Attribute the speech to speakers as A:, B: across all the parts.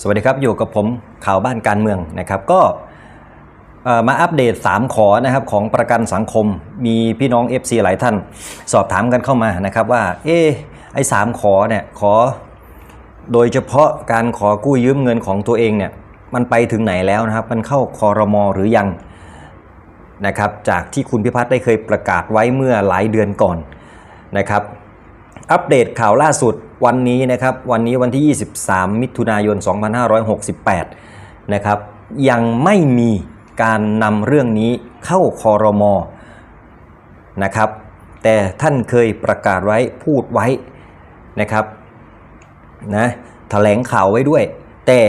A: สวัสดีครับ อยู่กับผมข่าวบ้านการเมืองนะครับ ก็มาอัปเดต 3 ขอนะครับของประกันสังคมมีพี่น้อง FC หลายท่าน สอบถามกันเข้ามานะครับว่า เอ๊ะไอ้สามขอเนี่ยขอ โดยเฉพาะการขอกู้ยืมเงินของตัวเองเนี่ยมันไปถึงไหนแล้วนะครับ มันเข้าคอรมอหรือยังนะครับ จากที่คุณพิพัฒน์ได้เคยประกาศไว้เมื่อหลายเดือนก่อนนะครับ อัปเดตข่าวล่าสุด วันนี้นะครับวันนี้วันที่ 23 มิถุนายน 2568 นะครับยังไม่มีการนำเรื่องนี้เข้าคอรมอนะครับ แต่ท่านเคยประกาศไว้พูดไว้นะครับนะแถลงข่าวไว้ด้วย แต่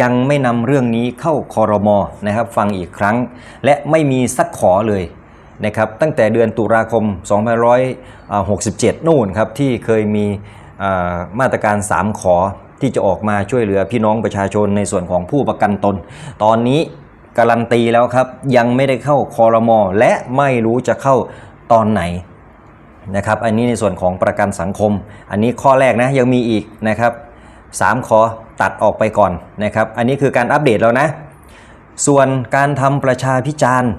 A: ยังไม่นำเรื่องนี้เข้าคอรมอนะครับฟังอีกครั้ง และไม่มีสักขอเลยนะครับตั้งแต่เดือนตุลาคม 2567 นู่นครับที่เคยมี มาตรการ 3 ขอที่จะออกมาช่วยเหลือพี่น้องประชาชนในส่วนของผู้ประกันตน ตอนนี้การันตีแล้วครับ ยังไม่ได้เข้าคอรมอและไม่รู้จะเข้าตอนไหนนะครับ อันนี้ในส่วนของประกันสังคม อันนี้ข้อแรกนะยังมีอีกนะครับ3ขอตัดออกไปก่อนนะครับ อันนี้คือการอัปเดตแล้วนะ ส่วนการทำประชาพิจารณ์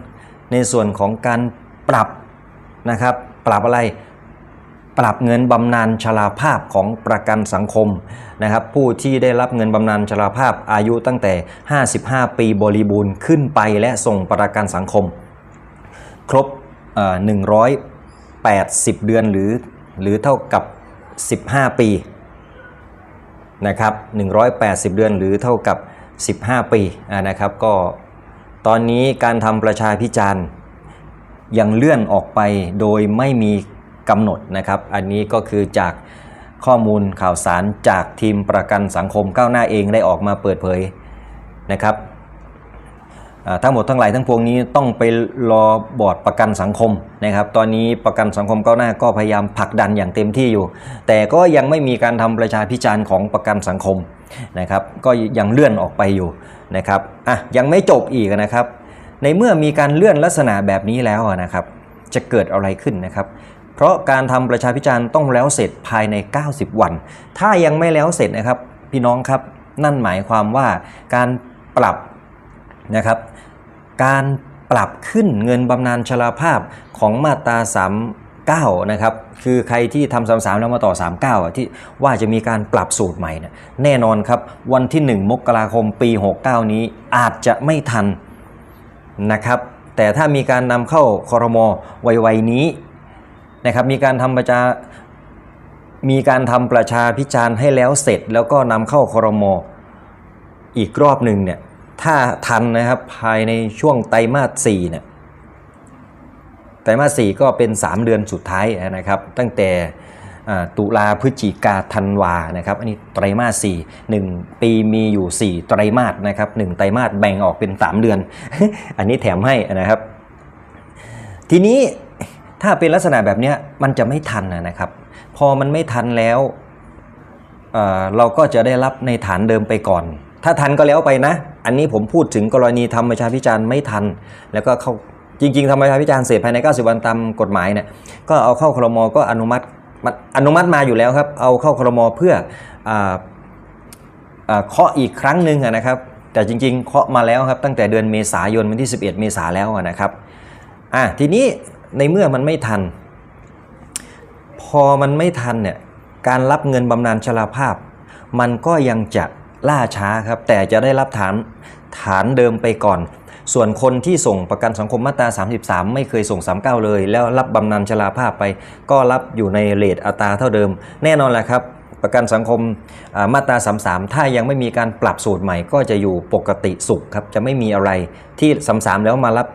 A: ในส่วนของการปรับนะครับ ปรับอะไร ปรับเงินบำนาญชราภาพของประกันสังคมนะครับผู้ที่ได้รับเงินบำนาญชราภาพอายุตั้งแต่ 55 ปีบริบูรณ์ขึ้นไปและส่งประกันสังคม ครบ 180 เดือนหรือหรือเท่ากับ 15 ปีนะครับ180 เดือนหรือเท่ากับ 15 ปีนะครับก็ตอนนี้การทำประชาพิจารณ์ยังเลื่อนออกไปโดยไม่มี กำหนดนะครับ อันนี้ก็คือจากข้อมูลข่าวสารจากทีมประกันสังคมก้าวหน้าเองได้ออกมาเปิดเผยนะครับทั้งหมดทั้งหลายทั้งปวงนี้ต้องไปรอบอร์ดประกันสังคมนะครับ ตอนนี้ประกันสังคมก้าวหน้าก็พยายามผลักดันอย่างเต็มที่อยู่ แต่ก็ยังไม่มีการทำประชาพิจารณ์ของประกันสังคมนะครับ ก็ยังเลื่อนออกไปอยู่นะครับอะยังไม่จบอีกนะครับ ในเมื่อมีการเลื่อนลักษณะแบบนี้แล้วนะครับ จะเกิดอะไรขึ้นนะครับ เพราะการทำประชาพิจารณ์ต้องแล้วเสร็จภายใน 90 วัน ถ้ายังไม่แล้วเสร็จนะครับพี่น้องครับนั่นหมายความว่าการปรับนะครับการปรับขึ้นเงินบำนาญชราภาพของมาตรา 39 นะครับ คือใครที่ทำ33แล้วมาต่อ 39อะที่ว่าจะมีการปรับสูตรใหม่นี่ยแน่นอนครับ วันที่ 1 มกราคมปี 69 นี้อาจจะไม่ทันนะครับ แต่ถ้ามีการนำเข้าคอรมอไวๆนี้ นะครับมีการทำประชามีการทำประชาพิจารณ์ให้แล้วเสร็จ แล้วก็นำเข้าคอรมออีกรอบหนึ่งเนี่ยถ้าทันนะครับภายในช่วงไตรมาส4เนี่ยไตรมาส4ก็เป็น 3 เดือนสุดท้ายนะครับ ตั้งแต่ตุลาพฤศจิกาธันวานะครับ อันนี้ไตรมาส4 1 ปีมีอยู่ 4 ไตรมาสนะครับ1ไตรมาสแบ่งออกเป็น 3 เดือน อันนี้แถมให้นะครับ ทีนี้ ถ้าเป็นลักษณะแบบนี้มันจะไม่ทันนะนะครับ พอมันไม่ทันแล้วเเราก็จะได้รับในฐานเดิมไปก่อน ถ้าทันก็แล้วไปนะ อันนี้ผมพูดถึงกรณีทำประชาพิจารณ์ไม่ทัน แล้วก็เข้าจริงๆทำประชาพิจารณ์เสร็จภายใน 90 วันตามกฎหมายเนี่ยก็เอาเข้าครมก็อนุมัติอนุมัติมาอยู่แล้วครับ เอาเข้าครมเพื่อเคาะอีกครั้งหนึ่งนะครับ แต่จริงๆเคาะมาแล้วครับตั้งแต่เดือนเมษายนวันที่ 11 เมษาแล้วนะครับอะทีนี้ ในเมื่อมันไม่ทัน พอมันไม่ทันเนี่ยการรับเงินบำนาญชราภาพ มันก็ยังจะล่าช้าครับ แต่จะได้รับฐานฐานเดิมไปก่อน ส่วนคนที่ส่งประกันสังคมมาตรา 33 ไม่เคยส่ง 39 เลย แล้วรับบำนาญชราภาพไป ก็รับอยู่ในเรทอัตราเท่าเดิม แน่นอนแหละครับ ประกันสังคมอ่ามาตรา 33 ถ้ายังไม่มีการปรับสูตรใหม่ ก็จะอยู่ปกติสุขครับจะไม่มีอะไรที่ 33 แล้วมารับ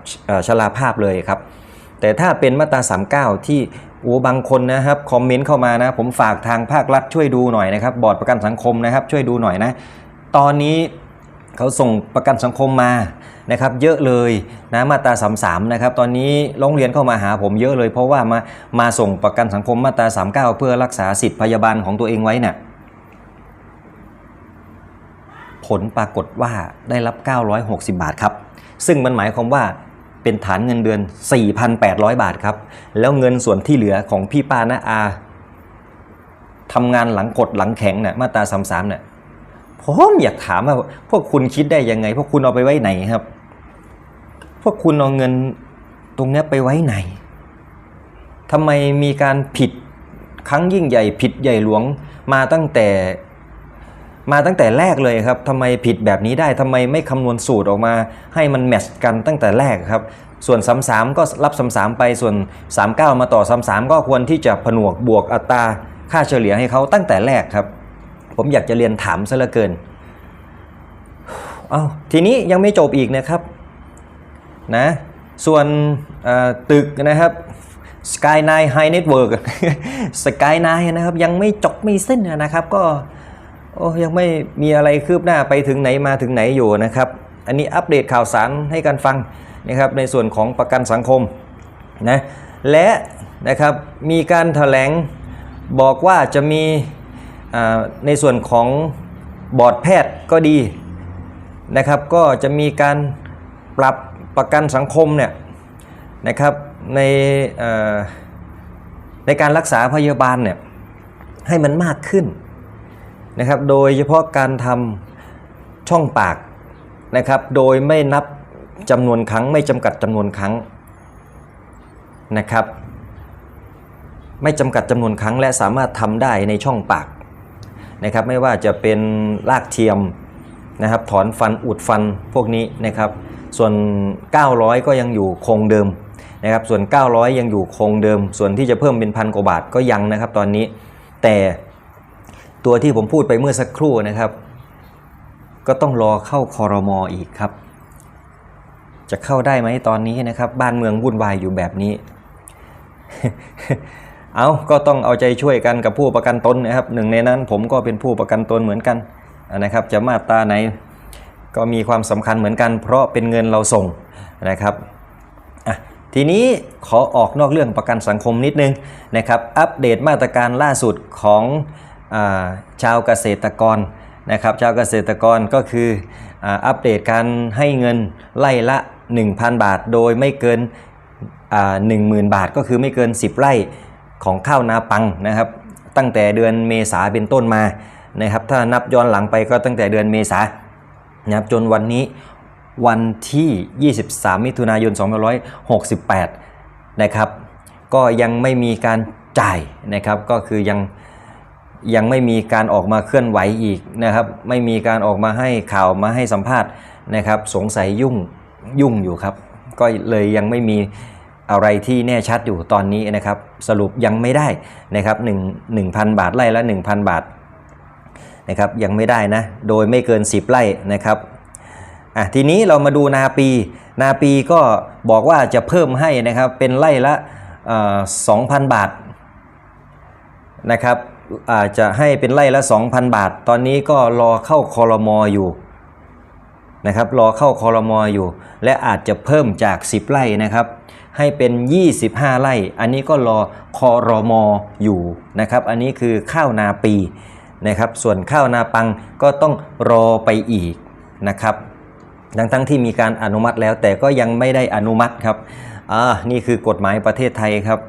A: ชราภาพเลยครับ แต่ถ้าเป็นมาตรา 39 ที่โอ้บางคนนะครับคอมเมนต์เข้ามานะ ผมฝากทางภาครัฐช่วยดูหน่อยนะครับ บอร์ดประกันสังคมนะครับช่วยดูหน่อยนะ ตอนนี้เขาส่งประกันสังคมมานะครับเยอะเลยนะมาตรา33นะครับตอนนี้โรงเรียนเข้ามาหาผมเยอะเลย เพราะว่ามามาส่งประกันสังคมมาตรา 39 เพื่อรักษาสิทธิพยาบาลของตัวเองไว้เนี่ยผลปรากฏว่าได้รับ 960 บาทครับ ซึ่งมันหมายความว่า เป็นฐานเงินเดือน 4,800 บาทครับ แล้วเงินส่วนที่เหลือของพี่ป้านะอาทำงานหลังกดหลังแข็งเนี่ยมาตรา33เนี่ยผมอยากถามว่าพวกคุณคิดได้ยังไง พวกคุณเอาไปไว้ไหนครับ พวกคุณเอาเงินตรงนี้ไปไว้ไหนทำไมมีการผิดครั้งยิ่งใหญ่ผิดใหญ่หลวงมาตั้งแต่ มาตั้งแต่แรกเลยครับทำไมผิดแบบนี้ได้ทำไมไม่คำนวณสูตรออกมา ให้มันแมทช์กันตั้งแต่แรกครับ ส่วน33ก็รับ33ไปส่วน 39 มาต่อ33ก็ควรที่จะผนวกบวกอัตราค่าเฉลี่ยให้เขาตั้งแต่แรกครับ ผมอยากจะเรียนถามซะเหลือเกินเอาทีนี้ยังไม่จบอีกนะครับนะส่วนตึกนะครับ Skyline High Network Skyline นะครับยังไม่จบไม่สิ้นนะครับก็ อ้ยังไม่มีอะไรคืบหน้าไปถึงไหนมาถึงไหนอยู่นะครับ อันนี้อัปเดตข่าวสารให้กันฟังนะครับในส่วนของประกันสังคมนะและนะครับมีการถแถลงบอกว่าจะมีในส่วนของบอร์ดแพทย์ก็ดีนะครับ ก็จะมีการปรับประกันสังคมเนี่ยนะครับในในการรักษาพยาบาลเนี่ยให้มันมากขึ้น นะครับ โดยเฉพาะการทำช่องปากนะครับ โดยไม่นับจำนวนครั้ง ไม่จำกัดจำนวนครั้งนะครับ ไม่จำกัดจำนวนครั้งและสามารถทำได้ในช่องปากนะครับ ไม่ว่าจะเป็นลากเทียมนะครับ ถอนฟันอุดฟันพวกนี้นะครับ ส่วน 900 ก็ยังอยู่คงเดิมนะครับส่วน 900 ยังอยู่คงเดิม ส่วนที่จะเพิ่มเป็นพันกว่าบาทก็ยังนะครับตอนนี้แต่ ตัวที่ผมพูดไปเมื่อสักครู่นะครับ ก็ต้องรอเข้าคอรมออีกครับ จะเข้าได้ไหมตอนนี้นะครับ บ้านเมืองวุ่นวายอยู่แบบนี้ เอาก็ต้องเอาใจช่วยกันกับผู้ประกันตนนะครับ หนึ่งในนั้นผมก็เป็นผู้ประกันตนเหมือนกันนะครับ จะมาตราไหนก็มีความสำคัญเหมือนกัน เพราะเป็นเงินเราส่งนะครับทีนี้ขอออกนอกเรื่องประกันสังคมนิดนึงนะครับ อัปเดตมาตรการล่าสุดของ ชาวเกษตรกรนะครับชาวเกษตรกรก็คืออัปเดตการให้เงินไล่ละ 1,000 บาท โดยไม่เกินหนึ่งหมื่นบาท ก็คือไม่เกิน 10 ไร่ของข้าวนาปังนะครับ ตั้งแต่เดือนเมษาเป็นต้นมานะครับถ้านับย้อนหลังไปก็ตั้งแต่เดือนเมษานะครับจนวันนี้วันที่ 23 มิถุนายน 2568 นะครับ ก็ยังไม่มีการจ่ายนะครับ ก็คือยัง ยังไม่มีการออกมาเคลื่อนไหวอีกนะครับ ไม่มีการออกมาให้ข่าวมาให้สัมภาษณ์นะครับ สงสัยยุ่งยุ่งอยู่ครับ ก็เลยยังไม่มีอะไรที่แน่ชัดอยู่ตอนนี้นะครับ สรุปยังไม่ได้นะครับ1 1,000บาทไร่ละ1,000บาทนะครับยังไม่ได้นะโดยไม่เกิน 10 ไร่นะครับอะทีนี้เรามาดูนาปี นาปีก็บอกว่าจะเพิ่มให้นะครับเป็นไร่ละเอ่อ2,000บาทนะครับ อาจจะให้เป็นไร่ละ 2,000 บาท ตอนนี้ก็รอเข้าคอรมออยู่นะครับรอเข้าคอรมออยู่ และอาจจะเพิ่มจาก 10 ไร่นะครับ ให้เป็น 25 ไร่ อันนี้ก็รอคอรมออยู่นะครับ อันนี้คือข้าวนาปีนะครับ ส่วนข้าวนาปังก็ต้องรอไปอีกนะครับทั้งทั้งที่มีการอนุมัติแล้วแต่ก็ยังไม่ได้อนุมัติครับอ่านี่คือกฎหมายประเทศไทยครับ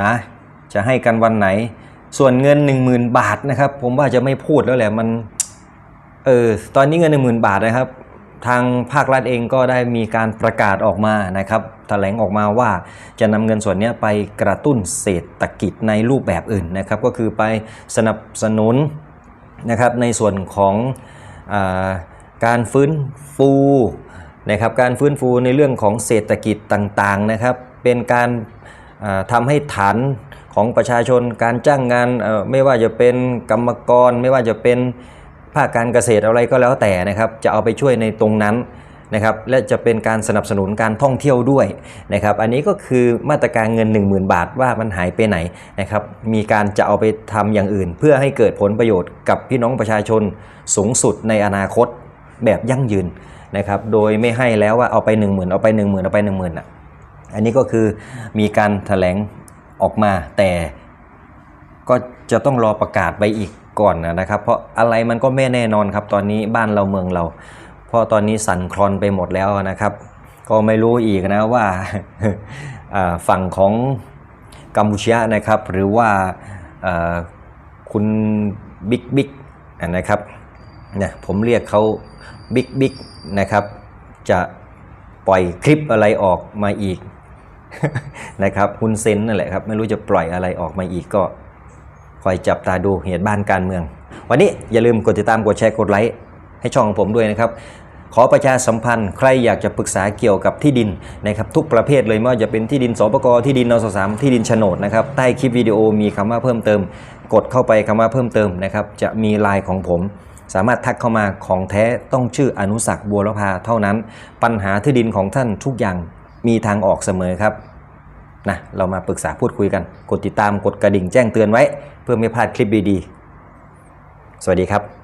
A: นะจะให้กันวันไหน ส่วนเงิน 10,000 บาทนะครับ ผมว่าจะไม่พูดแล้วแหละมันเออตอนนี้เงิน 1 0,000 บาทนะครับ ทางภาครัฐเองก็ได้มีการประกาศออกมานะครับแถลงออกมาว่าจะนำเงินส่วนนี้ไปกระตุ้นเศรษฐกิจในรูปแบบอื่นนะครับ ก็คือไปสนับสนุนนะครับในส่วนของอการฟื้นฟูนะครับการฟื้นฟูในเรื่องของเศรษฐกิจต่างๆนะครับ เป็นการ อ่าทำให้ฐานของประชาชนการจ้างงานไม่ว่าจะเป็นกรรมกร ไม่ว่าจะเป็นภาคการเกษตรอะไรก็แล้วแต่นะครับจะเอาไปช่วยในตรงนั้นนะครับและจะเป็นการสนับสนุนการท่องเที่ยวด้วยนะครับอันนี้ก็คือมาตรการเงิน 10,000 บาทว่ามันหายไปไหนนะครับมีการจะเอาไปทำอย่างอื่น เพื่อให้เกิดผลประโยชน์กับพี่น้องประชาชนสูงสุดในอนาคตแบบยั่งยืนนะครับโดยไม่ให้แล้วว่าเอาไป 1 0,000 เอาไป 1 0,000 เอาไป 1 0,000อะ อันนี้ก็คือมีการแถลงออกมาแต่ก็จะต้องรอประกาศไปอีกก่อนนะครับ เพราะอะไรมันก็ไม่แน่นอนครับ ตอนนี้บ้านเราเมืองเรา เพราะตอนนี้สั่นคลอนไปหมดแล้วนะครับ ก็ไม่รู้อีกนะว่าฝั่งของกัมพูชานะครับ หรือว่าอ่าคุณบิ๊กบิ๊กนะครับเนี่ยผมเรียกเขาบิ๊กบิ๊กนะครับ จะปล่อยคลิปอะไรออกมาอีก นะครับฮุนเซนนั่นแหละครับ ไม่รู้จะปล่อยอะไรออกมาอีกก็คอยจับตาดูเหตุบ้านการเมือง วันนี้อย่าลืมกดติดตามกดแชร์กดไลค์ให้ช่องของผมด้วยนะครับขอประชาสัมพันธ์ใครอยากจะปรึกษาเกี่ยวกับที่ดินนะครับทุกประเภทเลยไม่ว่าจะเป็นที่ดินสปกที่ดินนสสามที่ดินโฉนดนะครับใต้คลิปวิดีโอมีคำว่าเพิ่มเติม กดเข้าไปคำว่าเพิ่มเติมนะครับจะมีไลน์ของผม สามารถทักเข้ามาของแท้ต้องชื่ออนุสักบัวละพาเท่านั้น ปัญหาที่ดินของท่านทุกอย่าง มีทางออกเสมอครับนะเรามาปรึกษาพูดคุยกัน กดติดตามกดกระดิ่งแจ้งเตือนไว้ เพื่อไม่พลาดคลิปดีๆ สวัสดีครับ